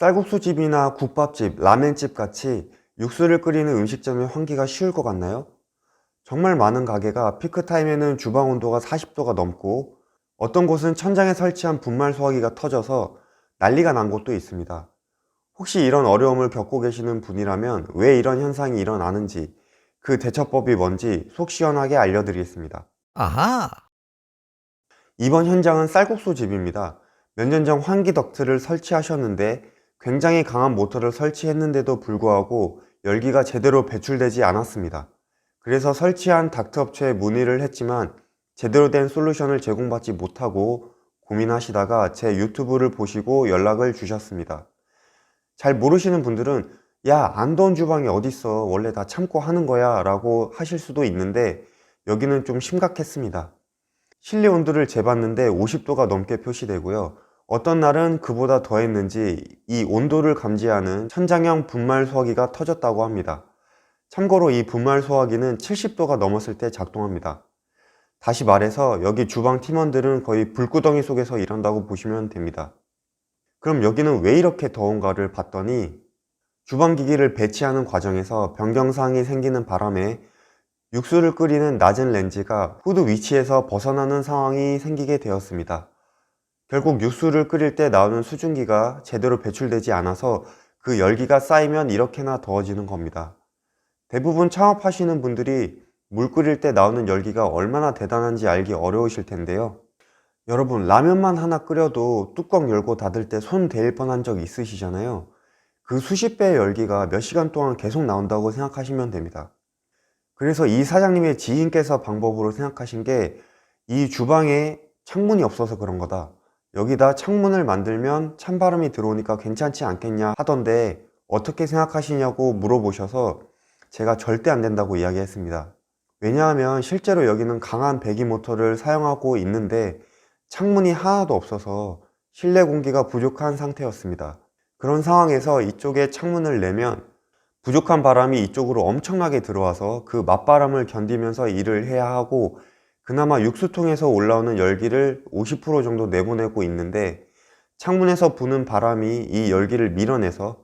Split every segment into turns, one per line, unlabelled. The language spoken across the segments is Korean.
쌀국수집이나 국밥집, 라멘집 같이 육수를 끓이는 음식점의 환기가 쉬울 것 같나요? 정말 많은 가게가 피크타임에는 주방 온도가 40도가 넘고 어떤 곳은 천장에 설치한 분말 소화기가 터져서 난리가 난 곳도 있습니다. 혹시 이런 어려움을 겪고 계시는 분이라면 왜 이런 현상이 일어나는지 그 대처법이 뭔지 속 시원하게 알려드리겠습니다.
아하.
이번 현장은 쌀국수 집입니다. 몇 년 전 환기 덕트를 설치하셨는데 굉장히 강한 모터를 설치했는데도 불구하고 열기가 제대로 배출되지 않았습니다. 그래서 설치한 닥트 업체에 문의를 했지만 제대로 된 솔루션을 제공받지 못하고 고민하시다가 제 유튜브를 보시고 연락을 주셨습니다. 잘 모르시는 분들은 야, 안 더운 주방이 어딨어. 원래 다 참고 하는 거야. 라고 하실 수도 있는데 여기는 좀 심각했습니다. 실내 온도를 재봤는데 50도가 넘게 표시되고요. 어떤 날은 그보다 더했는지 이 온도를 감지하는 천장형 분말 소화기가 터졌다고 합니다. 참고로 이 분말 소화기는 70도가 넘었을 때 작동합니다. 다시 말해서 여기 주방 팀원들은 거의 불구덩이 속에서 일한다고 보시면 됩니다. 그럼 여기는 왜 이렇게 더운가를 봤더니 주방 기기를 배치하는 과정에서 변경사항이 생기는 바람에 육수를 끓이는 낮은 렌지가 후드 위치에서 벗어나는 상황이 생기게 되었습니다. 결국 육수를 끓일 때 나오는 수증기가 제대로 배출되지 않아서 그 열기가 쌓이면 이렇게나 더워지는 겁니다. 대부분 창업하시는 분들이 물 끓일 때 나오는 열기가 얼마나 대단한지 알기 어려우실 텐데요. 여러분, 라면만 하나 끓여도 뚜껑 열고 닫을 때손 대일 뻔한 적 있으시잖아요. 그 수십 배의 열기가 몇 시간 동안 계속 나온다고 생각하시면 됩니다. 그래서 이 사장님의 지인께서 방법으로 생각하신 게 이 주방에 창문이 없어서 그런 거다. 여기다 창문을 만들면 찬바람이 들어오니까 괜찮지 않겠냐 하던데 어떻게 생각하시냐고 물어보셔서 제가 절대 안 된다고 이야기했습니다. 왜냐하면 실제로 여기는 강한 배기 모터를 사용하고 있는데 창문이 하나도 없어서 실내 공기가 부족한 상태였습니다. 그런 상황에서 이쪽에 창문을 내면 부족한 바람이 이쪽으로 엄청나게 들어와서 그 맞바람을 견디면서 일을 해야 하고 그나마 육수통에서 올라오는 열기를 50% 정도 내보내고 있는데 창문에서 부는 바람이 이 열기를 밀어내서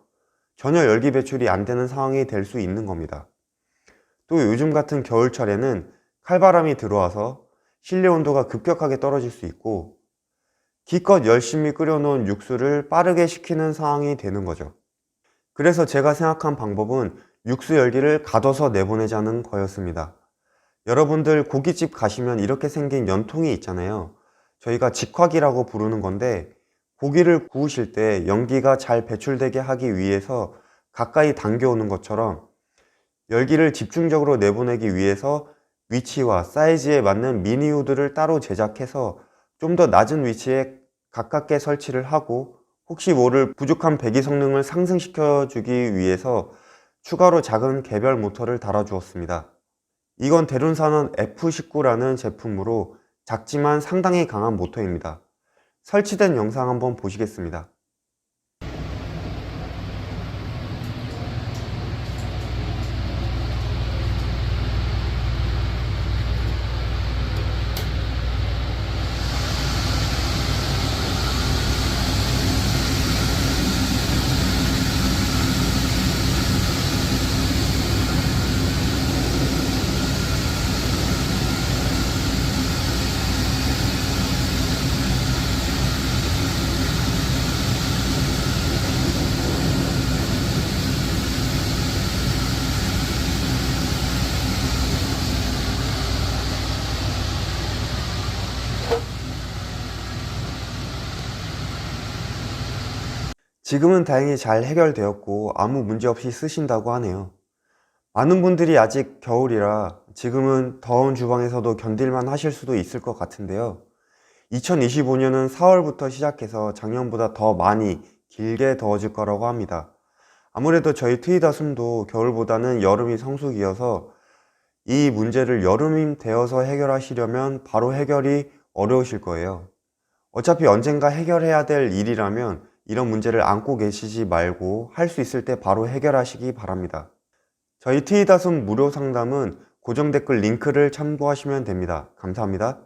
전혀 열기 배출이 안 되는 상황이 될 수 있는 겁니다. 또 요즘 같은 겨울철에는 칼바람이 들어와서 실내 온도가 급격하게 떨어질 수 있고 기껏 열심히 끓여놓은 육수를 빠르게 식히는 상황이 되는 거죠. 그래서 제가 생각한 방법은 육수 열기를 가둬서 내보내자는 거였습니다. 여러분들 고깃집 가시면 이렇게 생긴 연통이 있잖아요. 저희가 직화기라고 부르는 건데 고기를 구우실 때 연기가 잘 배출되게 하기 위해서 가까이 당겨오는 것처럼 열기를 집중적으로 내보내기 위해서 위치와 사이즈에 맞는 미니 후드를 따로 제작해서 좀 더 낮은 위치에 가깝게 설치를 하고 혹시 모를 부족한 배기 성능을 상승시켜 주기 위해서 추가로 작은 개별 모터를 달아 주었습니다. 이건 대륜산원 F19라는 제품으로 작지만 상당히 강한 모터입니다. 설치된 영상 한번 보시겠습니다. 지금은 다행히 잘 해결되었고 아무 문제 없이 쓰신다고 하네요. 많은 분들이 아직 겨울이라 지금은 더운 주방에서도 견딜만 하실 수도 있을 것 같은데요. 2025년은 4월부터 시작해서 작년보다 더 많이 길게 더워질 거라고 합니다. 아무래도 저희 트위다 숨도 겨울보다는 여름이 성수기여서 이 문제를 여름이 되어서 해결하시려면 바로 해결이 어려우실 거예요. 어차피 언젠가 해결해야 될 일이라면 이런 문제를 안고 계시지 말고 할 수 있을 때 바로 해결하시기 바랍니다. 저희 트위다숨 무료 상담은 고정 댓글 링크를 참고하시면 됩니다. 감사합니다.